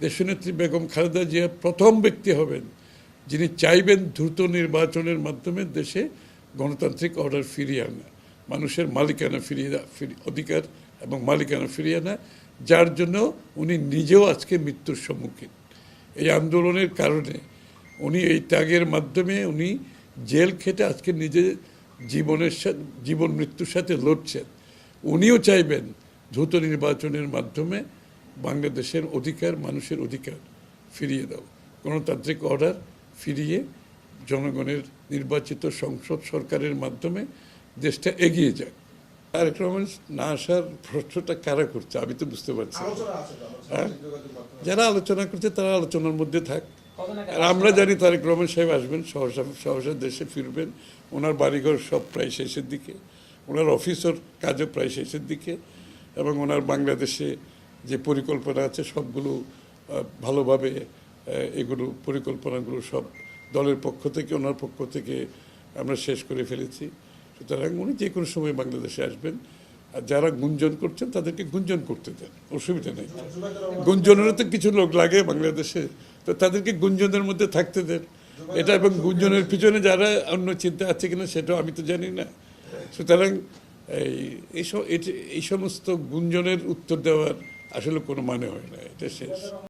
দেশনেত্রী বেগম খালেদা জিয়া প্রথম ব্যক্তি হবেন, যিনি চাইবেন দ্রুত নির্বাচনের মাধ্যমে দেশে গণতান্ত্রিক অর্ডার ফিরিয়ে আনা, মানুষের মালিকানা ফিরিয়ে ফিরি- অধিকার এবং মালিকানা ফিরিয়ে আনা, যার জন্য উনি নিজেও আজকে মৃত্যুর সম্মুখীন। এই আন্দোলনের কারণে উনি এই ত্যাগের মাধ্যমে উনি জেল খেটে আজকে নিজে জীবনের সাথে জীবন মৃত্যুর সাথে লড়ছেন। উনিও চাইবেন দ্রুত নির্বাচনের মাধ্যমে বাংলাদেশের অধিকার মানুষের অধিকার ফিরিয়ে দাও। গণতান্ত্রিক অর্ডার ফিরিয়ে জনগণের নির্বাচিত সংসদ সরকারের মাধ্যমে দেশটা এগিয়ে যাক। তারেক রহমান না আসার প্রশ্নটা কারা করছে? আমি তো বুঝতে পারছি। হ্যাঁ? যারা আলোচনা করছে তারা আলোচনার মধ্যে থাক। আর আমরা জানি তারেক রহমান সাহেব আসবেন সহসা সহসা দেশে ফিরবেন। ওনার বাড়িঘর সব প্রায় শেষের দিকে। ওনার অফিসের কাজও প্রায় শেষের দিকে এবং ওনার বাংলাদেশে যে পরিকল্পনা আছে, সবগুলো ভালোভাবে এগুলো, পরিকল্পনাগুলো সব দলের পক্ষ থেকে, ওনার পক্ষ থেকে আমরা শেষ করে ফেলেছি। সুতরাং উনি যে কোনো সময় বাংলাদেশে আসবেন। আর যারা গুঞ্জন করছেন, তাদেরকে গুঞ্জন করতে দেন, অসুবিধা নেই। গুঞ্জনেরও তো কিছু লোক লাগে বাংলাদেশে, তো তাদেরকে গুঞ্জনের মধ্যে থাকতে দেন। এটা এবং গুঞ্জনের পিছনে যারা অন্য চিন্তা আছে কিনা, সেটাও আমি তো জানি না। সুতরাং এই এই সমস্ত গুঞ্জনের উত্তর দেওয়ার আসলে কোনো মানে হয় না এটা শেষ।